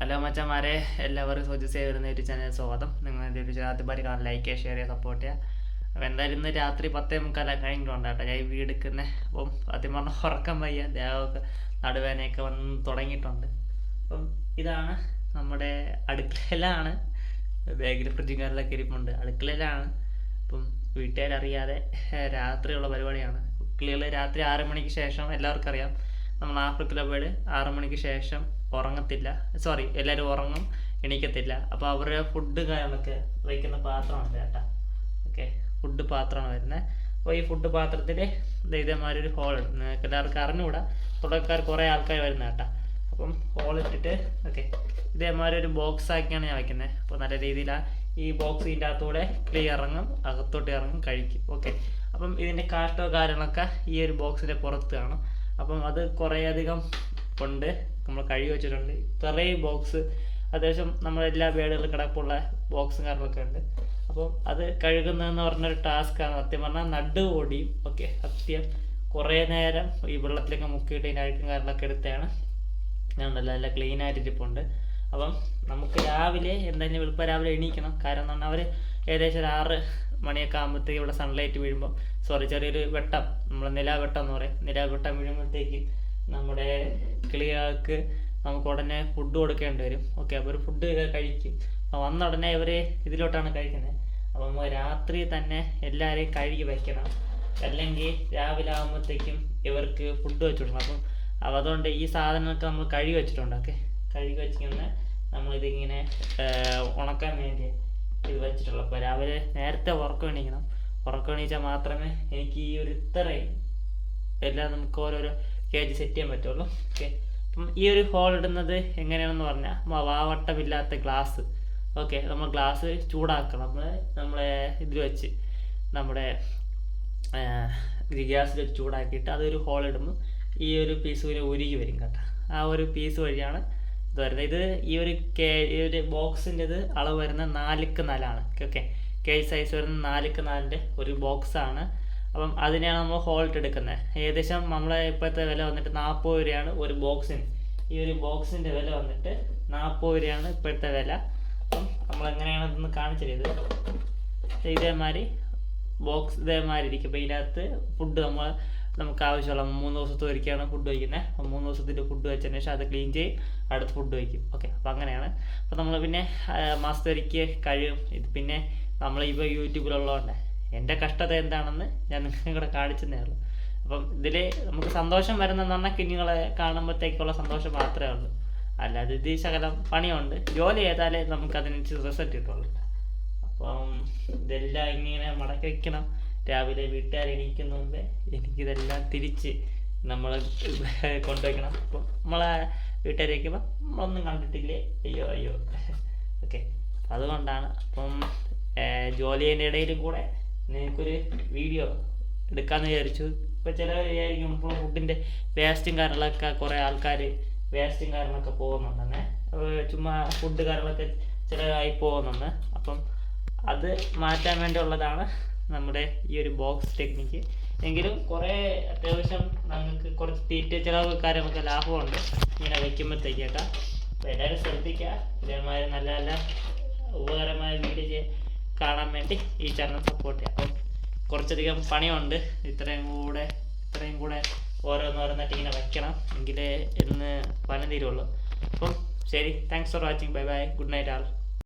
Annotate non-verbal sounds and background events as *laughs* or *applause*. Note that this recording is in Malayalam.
ഹലോ മച്ചന്മാരെ. എല്ലാവർക്കും സോജസ് വരുന്ന ഒരു ചാനൽ സ്വാഗതം. നിങ്ങൾ എന്റെ ഒരു രാത്രി കാണാൻ ലൈക്ക് ഷെയർ ചെയ്യുക സപ്പോർട്ട് ചെയ്യുക അപ്പോൾ എന്തായാലും ഇന്ന് രാത്രി പത്തേ മുക്കാലൊക്കെ കഴിഞ്ഞിട്ടുണ്ട് കേട്ടോ ഞാൻ ഈ വീട് എടുക്കുന്നത് അപ്പം സത്യം പറഞ്ഞാൽ ഉറക്കം വയ്യ. ദേഹമൊക്കെ നടുവേനയൊക്കെ വന്ന് തുടങ്ങിയിട്ടുണ്ട്. അപ്പം ഇതാണ് നമ്മുടെ അടുക്കളയിലാണ്. ബാഗിൽ ഫ്രിഡ്ജും കാര്യങ്ങളൊക്കെ ഇരിപ്പുണ്ട്. അടുക്കളയിലാണ്. അപ്പം വീട്ടുകാരറിയാതെ രാത്രിയുള്ള പരിപാടിയാണ്. കുട്ടികൾ രാത്രി ആറ് മണിക്ക് ശേഷം എല്ലാവർക്കും അറിയാം. നമ്മൾ ആഫ്രിക്കയിലെ പോയി ആറ് മണിക്ക് ശേഷം ഉറങ്ങത്തില്ല. സോറി എല്ലാവരും ഉറങ്ങും എണീക്കത്തില്ല. അപ്പോൾ അവരുടെ ഫുഡ് കാര്യങ്ങളൊക്കെ വയ്ക്കുന്ന പാത്രമാണ് ചേട്ടാ ഓക്കെ ഫുഡ് പാത്രമാണ് വരുന്നത് അപ്പോൾ ഈ ഫുഡ് പാത്രത്തിൽ ഇതേമാതിരി ഒരു ഹോൾ നിങ്ങൾക്ക് എല്ലാവർക്കും അറിഞ്ഞുകൂടാ. തുടക്കക്കാർ കുറേ ആൾക്കാർ വരുന്ന കേട്ടാ. അപ്പം ഹോൾ ഇട്ടിട്ട് ഓക്കെ ഇതേമാതിരി ഒരു ബോക്സ് ആക്കിയാണ് ഞാൻ വയ്ക്കുന്നത് അപ്പോൾ നല്ല രീതിയിൽ ഈ ബോക്സ് ഇതിന്റെ അകത്തൂടെ ക്ലിയർ ഇറങ്ങും അകത്തോട്ട് ഇറങ്ങും കഴിക്കും. ഓക്കെ അപ്പം ഇതിന്റെ കാഷ്ടോ കാര്യങ്ങളൊക്കെ ഈ ഒരു ബോക്സിന്റെ പുറത്ത് കാണും. അപ്പം അത് കുറേയധികം ഉണ്ട്. നമ്മൾ കഴുകി വെച്ചിട്ടുണ്ട്. ഇത്രയും ബോക്സ് അത്യാവശ്യം നമ്മളെല്ലാ വീടുകളിലും കിടപ്പുള്ള ബോക്സും കാര്യങ്ങളൊക്കെ ഉണ്ട്. അപ്പം അത് കഴുകുന്നതെന്ന് പറഞ്ഞൊരു ടാസ്ക്കാണ് സത്യം പറഞ്ഞാൽ നടു ഓടിയും ഓക്കെ സത്യം. കുറേ നേരം ഈ വെള്ളത്തിലൊക്കെ മുക്കിയിട്ട് ഇതിന്റെ അഴുക്കും കാര്യങ്ങളൊക്കെ എടുത്താണ് ഞാൻ നല്ല നല്ല ക്ലീൻ ആയിട്ട് ഇരിപ്പുണ്ട് അപ്പം നമുക്ക് രാവിലെ എന്തായാലും വെളുപ്പം രാവിലെ എണീക്കണം. കാരണം എന്ന് അവർ ഏകദേശം ഒരു ആറ് മണിയൊക്കെ ആകുമ്പോഴത്തേക്ക് ഇവിടെ സൺലൈറ്റ് വീഴുമ്പോൾ സോറി ചെറിയൊരു വെട്ടം. നമ്മൾ നിലാവെട്ടം എന്ന് പറയും. നിലാവെട്ടം വീഴുമ്പോഴത്തേക്ക് നമ്മുടെ കിളികൾക്ക് നമുക്ക് ഉടനെ ഫുഡ് കൊടുക്കേണ്ടി വരും. ഓക്കെ അപ്പോൾ ഒരു ഫുഡ് കഴിക്കും. അപ്പോൾ വന്ന ഉടനെ ഇവർ ഇതിലോട്ടാണ് കഴിക്കുന്നത്. അപ്പം രാത്രി തന്നെ എല്ലാവരെയും കഴുകി വയ്ക്കണം അല്ലെങ്കിൽ രാവിലെ ആകുമ്പോഴത്തേക്കും ഇവർക്ക് ഫുഡ് വെച്ചിടണം അപ്പം അപ്പോൾ അതുകൊണ്ട് ഈ സാധനങ്ങളൊക്കെ നമ്മൾ കഴുകി വെച്ചിട്ടുണ്ട്. ഓക്കെ കഴുകി വെച്ചിരിക്കുന്ന നമ്മളിതിങ്ങനെ ഉണക്കാൻ വേണ്ടി ഇത് വെച്ചിട്ടുള്ളൂ. അപ്പോൾ രാവിലെ നേരത്തെ ഉറക്കം എണീക്കണം. ഉറക്കം മാത്രമേ എനിക്ക് ഈ ഒരു ഇത്രയും എല്ലാം നമുക്ക് ഓരോരോ കെ ജി സെറ്റ് ചെയ്യാൻ പറ്റുള്ളൂ. ഓക്കെ അപ്പം ഈ ഒരു ഹോൾ ഇടുന്നത് എങ്ങനെയാണെന്ന് പറഞ്ഞാൽ വാവട്ടമില്ലാത്ത ഗ്ലാസ് ഓക്കെ നമ്മൾ ഗ്ലാസ് ചൂടാക്കണം. നമ്മൾ നമ്മളെ ഇതിൽ വെച്ച് നമ്മുടെ ഗ്യാസിൽ വെച്ച് ചൂടാക്കിയിട്ട് അതൊരു ഹോൾ ഇടുമ്പോൾ ഈ ഒരു പീസ് ഒരു ഉരുകി വരും കേട്ടോ. ആ ഒരു പീസ് വഴിയാണ് ഇത് വരുന്നത്. ഇത് ഈ ഒരു കേ ഈ ഒരു ബോക്സിന്റെ ഇത് അളവ് വരുന്നത് നാലുക്ക് നാലാണ്. ഓക്കെ കേജ് സൈസ് വരുന്ന നാലുക്ക് നാലിന്റെ ഒരു ബോക്സാണ് അപ്പം അതിനെയാണ് നമ്മൾ ഹോൾട്ട് എടുക്കുന്നത്. ഏകദേശം നമ്മളെ ഇപ്പോഴത്തെ വില വന്നിട്ട് നാൽപ്പത് രൂപയാണ് ഒരു ബോക്സിന് ഈ ഒരു ബോക്സിന്റെ വില വന്നിട്ട് നാൽപ്പത് രൂപയാണ് ഇപ്പോഴത്തെ വില. അപ്പം നമ്മൾ എങ്ങനെയാണ് ഇതൊന്ന് കാണിച്ചത്? ഇത് ഇതേമാതിരി ബോക്സ് ഇതേമാതിരി ഇരിക്കും. അപ്പോൾ ഇതിനകത്ത് ഫുഡ് നമ്മൾ നമുക്ക് ആവശ്യമുള്ള മൂന്ന് ദിവസത്തെ ഒരിക്കലാണ് ഫുഡ് വയ്ക്കുന്നത് അപ്പം മൂന്ന് ദിവസത്തിന്റെ ഫുഡ് വെച്ചതിന് ശേഷം അത് ക്ലീൻ ചെയ്യും അടുത്ത് ഫുഡ് വയ്ക്കും ഓക്കെ അപ്പോൾ അങ്ങനെയാണ്. അപ്പോൾ നമ്മൾ പിന്നെ മാസത്തെ ഒരിക്കൽ കഴിയും. ഇത് പിന്നെ നമ്മൾ ഇപ്പോൾ യൂട്യൂബിലുള്ളതുകൊണ്ട് എന്റെ കഷ്ടത എന്താണെന്ന് ഞാൻ നിങ്ങൾക്ക് കൂടെ കാണിച്ചതേ ഉള്ളൂ. അപ്പം ഇതിൽ നമുക്ക് സന്തോഷം വരുന്നതെന്ന് പറഞ്ഞാൽ കുഞ്ഞുങ്ങളെ കാണുമ്പോഴത്തേക്കുള്ള സന്തോഷം മാത്രമേ ഉള്ളൂ. അല്ലാതെ ഇത് ശകലം പണിയുണ്ട്. ജോലി ചെയ്താലേ നമുക്ക് അതിനനുസരിച്ച് റിസൾട്ട് കിട്ടുള്ളൂ. അപ്പം ഇതെല്ലാം ഇങ്ങനെ മടക്കി വെക്കണം. രാവിലെ വീട്ടുകാർ എണീക്കുന്ന മുമ്പേ എനിക്കിതെല്ലാം തിരിച്ച് നമ്മൾ *laughs* കൊണ്ടുവയ്ക്കണം. അപ്പം നമ്മളെ വീട്ടുകാർ വയ്ക്കുമ്പോൾ നമ്മളൊന്നും കണ്ടിട്ടില്ലേ? അയ്യോ അയ്യോ. *laughs* ഓക്കെ അതുകൊണ്ടാണ് അപ്പം ജോലി ജോലിയുടെ ഇടയിലും കൂടെ നിങ്ങൾക്കൊരു വീഡിയോ എടുക്കാമെന്ന് വിചാരിച്ചു. ഇപ്പോൾ ചിലവർ വിചാരിക്കും ഇപ്പോൾ ഫുഡിന്റെ വേസ്റ്റും കാര്യങ്ങളൊക്കെ കുറേ ആൾക്കാർ വേസ്റ്റും കാര്യങ്ങളൊക്കെ പോകുന്നുണ്ടെന്നേ. ചുമ്മാ ഫുഡ് കാര്യങ്ങളൊക്കെ ചിലതായി പോകുന്നുണ്ട്. അപ്പം അത് മാറ്റാൻ വേണ്ടിയുള്ളതാണ് നമ്മുടെ ഈ ഒരു ബോക്സ് ടെക്നിക്ക് എങ്കിലും കുറേ അത്യാവശ്യം നമുക്ക് കുറച്ച് തീറ്റ ചിലവ് കാര്യങ്ങളൊക്കെ ലാഭമുണ്ട്. ഇങ്ങനെ വയ്ക്കുമ്പോഴത്തേക്കൊക്കെ അപ്പോൾ എല്ലാവരും ശ്രദ്ധിക്കുക ഇതേമാതിരി നല്ല നല്ല ഉപകാരമായ വീഡിയോ കാണാൻ വേണ്ടി ഈ ചാനൽ സപ്പോർട്ട് ചെയ്യാം. അപ്പം കുറച്ചധികം പണിയുണ്ട്. ഇത്രയും കൂടെ ഇത്രയും കൂടെ ഓരോന്നോരോന്നായിട്ട് ഇങ്ങനെ വയ്ക്കണം എങ്കിലേ ഇന്ന് പണി തീരുള്ളൂ. അപ്പം ശരി thanks for watching bye bye good night all